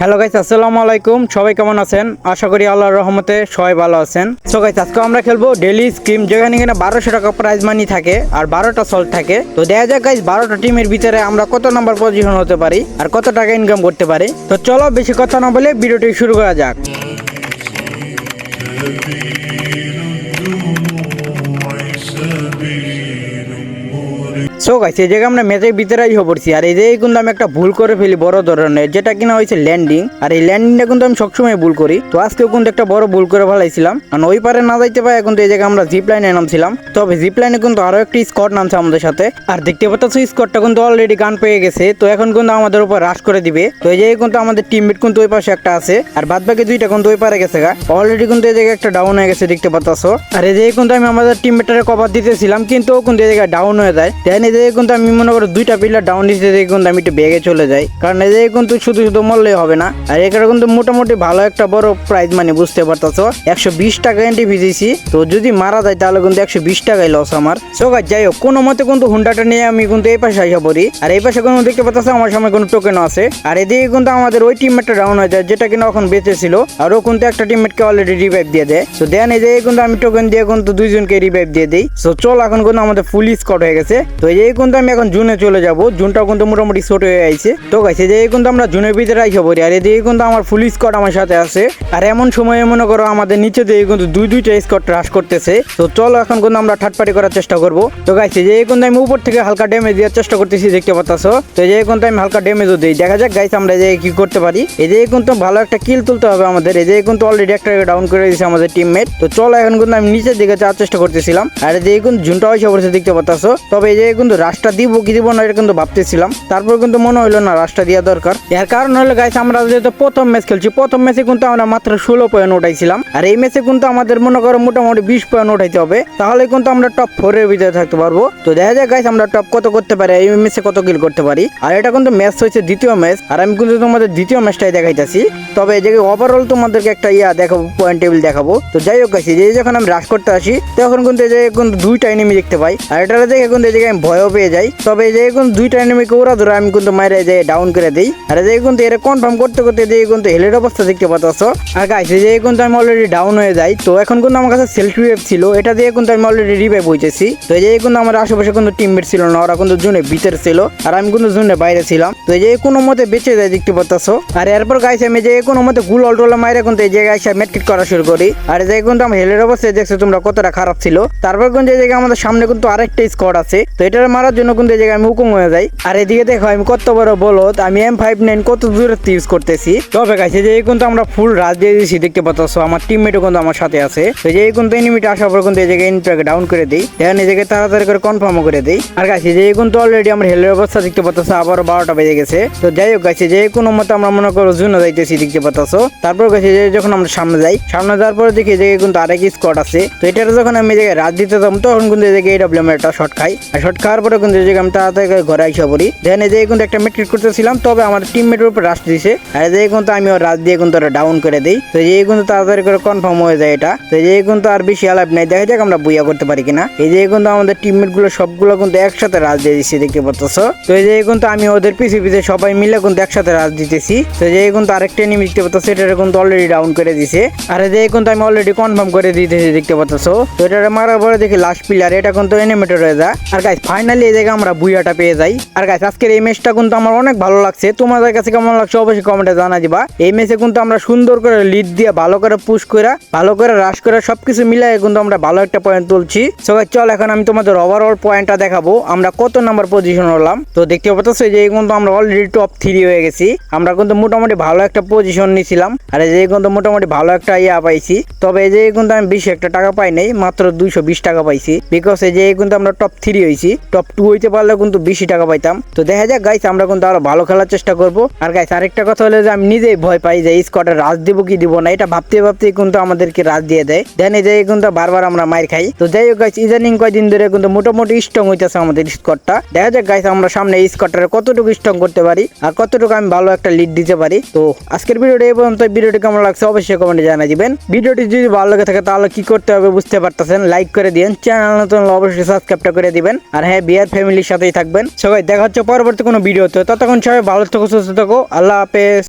Hello guys আসসালামু আলাইকুম। সবাই কেমন আছেন? আশা করি আল্লাহর রহমতে সবাই ভালো আছেন। সো গাইস আজকে আমরা খেলব ডেলি স্কিম যেখানে কিনা বারোশো টাকা প্রাইজ মানি থাকে আর বারোটা সল্ট থাকে। তো দেখা যাক গাইস বারোটা টিমের ভিতরে আমরা কত নাম্বার পজিশন হতে পারি আর কত টাকা ইনকাম করতে পারি। তো চলো বেশি কথা না বলে ভিডিওটি শুরু করা যাক। সো গাইস এই জায়গায় আমরা ম্যাচের ভিতরেই পড়ছি আর এই জায়গায় কিন্তু আমি একটা ভুল করে ফেলি বড় ধরনের, যেটা কিনা হয়েছে ল্যান্ডিং আর এই ল্যান্ডিংটা কিন্তু আমি সবসময় ভুল করি। তো আজকেও কিন্তু একটা বড় ভুল করে ফেলাইছিলাম। কারণ ওই পারে না যাইতে পারে কিন্তু এই জায়গায় আমরা জিপ লাইনে নামছিলাম। তবে জিপ লাইনে কিন্তু আরও একটি স্কট নামছে আমাদের সাথে। আর দেখতে পাচ্ছ স্কটটা কিন্তু অলরেডি গান পেয়ে গেছে। তো এখন কিন্তু আমাদের উপর রাশ করে দিবে। তো এই জায়গায় কিন্তু আমাদের টিমমেট কিন্তু ওই পাশে একটা আছে। আর বাদ বাকি দুইটা কিন্তু ওই পারে গেছে গা। অলরেডি কিন্তু এই জায়গায় একটা ডাউন হয়ে গেছে, দেখতে পাচ্ছ। আর এই জায়গায় কিন্তু আমি আমাদের টিমমেটের কভার দিতেছিলাম, কিন্তু কিন্তু এই জায়গায় ডাউন হয়ে যায়। দেন জায়গায় কিন্তু আমি মনে করি দুইটা পিলার ডাউন দিতে দেখে কিন্তু আমি একটু বেগে চলে যাই। কারণ জায়গায় কিন্তু শুধু শুধু মরলেই হবে না। আর এখানে কিন্তু মোটামুটি ভালো একটা বড় প্রাইজ মানে বুঝতে পারতাছো। একশো বিশ টাকা এন্ট্রি ভিজেছি তো যদি মারা যায় তাহলে কিন্তু একশো বিশ টাকাই লস আমার। সো গাছ যাই হোক, কোনো মতে কিন্তু হুন্ডাটা নিয়ে আমি কিন্তু এই পাশে আসা পড়ি। আর এই পাশে কোনো দেখতে পাচ্ছ আমার সামনে কোনো টোকেন আছে। আর এদিকে কিন্তু আমাদের ওই টিমমেটটা ডাউন হয়ে যায়, যেটা কিনা এখন বেঁচে ছিল। আর ও কিন্তু একটা টিমমেটকে অলরেডি রিভাইভ দিয়ে দেয়। তো দেন যে কিন্তু আমি টোকেন দিয়ে কিন্তু দুইজনকে রিভাইভ দিয়ে দিই। তো চল, এখন কিন্তু আমাদের ফুল স্কট হয়ে গেছে। তো এই যে কিন্তু আমি এখন জুনে চলে যাব। জুনটাও কিন্তু মোটামুটি ছোট হয়ে আইছে। তো গাইছে যে এই কিন্তু আমরা জুনের ভিতরে আইসা পড়ি। আর এদিকে কিন্তু আমার ফুল স্কট আমার সাথে আছে। আর এমন সময়ে মনে করো আমাদের নিচে দিয়ে কিন্তু দুই দুইটা স্কট হ্রাস করতেছে। তো চলো এখন কিন্তু আমরা থার্ড করার চেষ্টা করব। তো গাইছে যে এই কিন্তু আমি উপর থেকে হালকা ড্যামেজ দেওয়ার চেষ্টা করতেছি, দেখতে পাচ্ছ? তো এই কিন্তু আমি হালকা ড্যামেজও দিই। দেখা যাক গাইছে আমরা যে কি করতে পারি। এই যে কিন্তু ভালো একটা কিল তুলতে হবে আমাদের। এই যে কিন্তু অলরেডি একটা ডাউন করে দিয়েছে আমাদের টিমমেট তো চলো এখন কিন্তু আমি নিচের দিকে যাওয়ার চেষ্টা করতেছিলাম। আর এই যে কিন্তু ঝুনটা হয়েছে পড়েছে, দেখতে পাচ্ছ? তবে এই যে কিন্তু রাশটা দিব কি দিব না এটা কিন্তু ভাবতেছিলাম। তারপর কিন্তু মনে হইল, না, রাস্তা দেওয়া দরকার। এর কারণ হলো গাইছে আমরা যেহেতু প্রথম ম্যাচ খেলছি, প্রথম ম্যাচে কিন্তু আমরা মাত্র ষোলো পয়েন্ট উঠাইছিলাম। আর এই ম্যাচে কিন্তু আমাদের মনে করো মোটামুটি বিশ পয়েন্ট উঠাইতে হবে। তাহলে কিন্তু আমরা টপ ফোরের ভিতরে থাকতে পারব। তো দেখা যায় গাইছে আমরা টপ কত করতে পারি, এই ম্যাচে কত কিল করতে পারি। আর এটা কিন্তু ম্যাচ হয়েছে দ্বিতীয় ম্যাচ আর আমি কিন্তু তোমাদের দ্বিতীয় ম্যাচটাই দেখাইতেছি। তবে এই জায়গায় ওভারঅল তোমাদেরকে একটা ইয়া দেখাবো পয়েন্ট টেবিল দেখাবো। তো যাই হোক গাইছে যে যখন আমি রাশ করতে আসি, তখন কিন্তু এই জায়গায় কিন্তু দুইটা এনিমি দেখতে পাই। আর এটা দেখে কিন্তু এই জায়গায় আমি ভয়ও পেয়ে যাই। তবে এই জায়গায় কিন্তু দুইটা এনিমিকে ওরা ধরে আমি কিন্তু মাইরে যে ডাউন করে দিই। আর এই জায়গায় কিন্তু এর কনফার্ম করতে করতে যে কিন্তু হেলের অবস্থা দেখতে পাচ্ছ আর গাইছে যে কিন্তু আমি অলরেডি ডাউন হয়ে যাই, তো এখন কিন্তু আমার কাছে সেলফ রিভাইভ ছিল, এটা দিয়ে কিন্তু আমি অলরেডি রিভাইভ হইতেছি। তো এই যে কিন্তু আমার আশেপাশে কিন্তু টিমমেট ছিল না, ওরা কিন্তু জুনে ভিতরে ছিল, আর আমি কিন্তু জুনে বাইরে ছিলাম। তো এই যে কোনো মতে বেঁচে যায় দেখতে পাচ্ছ আর এরপর গাইছে আমি যে কোনো মতে গুল অলটোলা মাইরে কিন্তু এই জায়গায় এসে মেটকিট করা শুরু করি। আর এই জায়গায় কিন্তু আমার হেলের অবস্থায় দেখছ, তোমরা কতটা খারাপ ছিল। তারপর কিন্তু এই জায়গায় আমাদের সামনে কিন্তু আরেকটা স্কোয়াড আছে। তো এটা মারার জন্য কিন্তু এই জায়গায় আমি হুকুম হয়ে যাই। আর এদিকে দেখো, আমি কত বড় বলদ, আমি এম ফাইভ নাইন কত দূরে ইউজ করতেছি। তবে গাইছে যে কিন্তু আমরা ফুল রাজ দিয়ে দিয়েছি দেখতে পাচ্ছ, আমার টিমমেটও কিন্তু আমার সাথে আছে। তো যে এই কিন্তু এনিমিটা আসার পর কিন্তু এই জায়গায় এনিমিটাকে ডাউন করে দিই। দেন এই জায়গায় তাড়াতাড়ি করে কনফার্ম করে দিই। আর গাইছে যে কিন্তু অলরেডি আমার হেলের অবস্থা দেখতে পাচ্ছ আবারও বারোটা বেজে গেছে। তো যাই হোক গাইছে যে কোনো মতো আমরা মনে করো জুনে যাইতেছি দেখতে পাচ্ছ। তারপর গেছে যে যখন আমরা সামনে যাই, সামনে যাওয়ার পরে দেখি যে কিন্তু আরেক স্কট আছে। তো এটা যখন আমি এই জায়গায় রাত দিতে যাব, তখন কিন্তু এই জায়গায় এডব্লিউ একটা শর্ট খাই। আর শর্ট খাওয়ার পরে কিন্তু এই আমি তাড়াতাড়ি ঘরে আইসা পড়ি। দেন এই জায়গায় কিন্তু একটা মেট্রিক করতেছিলাম, তবে আমার টিমমেটের উপর রাশ দিছে। আর এই জায়গায় কিন্তু আমি ওর রাত দিয়ে কিন্তু ডাউন করে দিই। তো এই কিন্তু তাড়াতাড়ি করে কনফার্ম হয়ে যায় এটা। তো এই কিন্তু আর বেশি আলাপ নাই। দেখা যাক আমরা বুইয়া করতে পারি কিনা। এই যে কিন্তু আমাদের টিমমেটগুলো সবগুলো কিন্তু একসাথে রাজ দিয়ে দিচ্ছে দেখতে পাচ্ছ? তো এই যে কিন্তু আমি ওদের পিছে পিছে সবাই মিলে কিন্তু একসাথে রাজ দিতেছি। তো জায়গায় কিন্তু আরেকটা এনিমি দেখতে পাচ্ছ এটা কিন্তু অলরেডি ডাউন করে দিছে। আর এই জায়গায় কিন্তু আমি অলরেডি কনফার্ম করে দিতেছি, দেখতে পাচ্ছ? তো এটা মারার পরে দেখি লাস্ট প্লেয়ার এটা কিন্তু এনিমেটর হয়ে যায়। আর গাইস ফাইনালি এই জায়গায় আমরা বুইয়াটা পেয়ে যাই। আর গাইস আজকের এই ম্যাচটা কিন্তু আমার অনেক ভালো লাগছে। তোমাদের কাছে কেমন লাগছে অবশ্যই কমেন্টে জানা দিবা। এই ম্যাচে কিন্তু আমরা সুন্দর করে লিড দিয়ে ভালো করে পুশ করে ভালো করে রাশ করে সবকিছু মিলাই কিন্তু আমরা ভালো একটা পয়েন্ট তুলছি। সবাই চল এখন আমি তোমাদের ওভারঅল পয়েন্টটা দেখাবো। আমরা কত নাম্বার পজিশন হলাম? তো দেখতে পাচ্ছ যে কিন্তু আমরা অলরেডি টপ থ্রি হয়ে গেছি। আমরা কিন্তু মোটামুটি ভালো একটা পজিশন নিয়েছিলাম আর এই যে কিন্তু মোটামুটি ভালো একটা ইয়া পাইছি। তবে এই যে কিন্তু আমি বেশি একটা টাকা পাই নাই, মাত্র দুইশো বিশ টাকা পাইছি। বিকজ এই যে কিন্তু আমরা টপ থ্রি হয়েছি টপ টু হইতে পারলে কিন্তু বেশি টাকা পাইতাম। তো দেখা যাক গাইস আমরা কিন্তু আরও ভালো খেলার চেষ্টা করব। আর গাইস আরেকটা কথা হলো যে, আমি নিজেই ভয় পাই যে স্কোয়াডে রাজ দিব কি দিব না। এটা ভাবতে ভাবতে কিন্তু আমাদেরকে রাজ দিয়ে দেয়। দেন এই যে কিন্তু বারবার আমরা মার খাই। তো যাই হোক গাইস ইদানিং কয়দিন ধরে কিন্তু মোটামুটি স্ট্রং হইতেছে আমাদের স্কোয়াডটা দেখা যাক গাইস আমরা সামনে এই স্কোয়াডটারে কতটুকু স্ট্রং করতে পারি আর কতটুকু আমি ভালো একটা লিড দিতে পারি। তো আজকের ভিডিওটা এই পর্যন্ত। ভিডিওটি কেমন লাগছে অবশ্যই কমেন্টে জানাই দিবেন। ভিডিওটি যদি ভালো লাগে থাকে, তাহলে কি করতে হবে বুঝতে পারতেছেন? লাইক করে দিন চ্যানেল নতুন অবশ্যই সাবস্ক্রাইবটা করে দিবেন। আর হ্যাঁ বিয়ার ফ্যামিলির সাথেই থাকবেন। সবাই দেখা হচ্ছে পরবর্তী কোনো ভিডিওতে। ততক্ষণ সবাই ভালো থাকো, সুস্থ থাকো। আল্লাহ হাফেজ।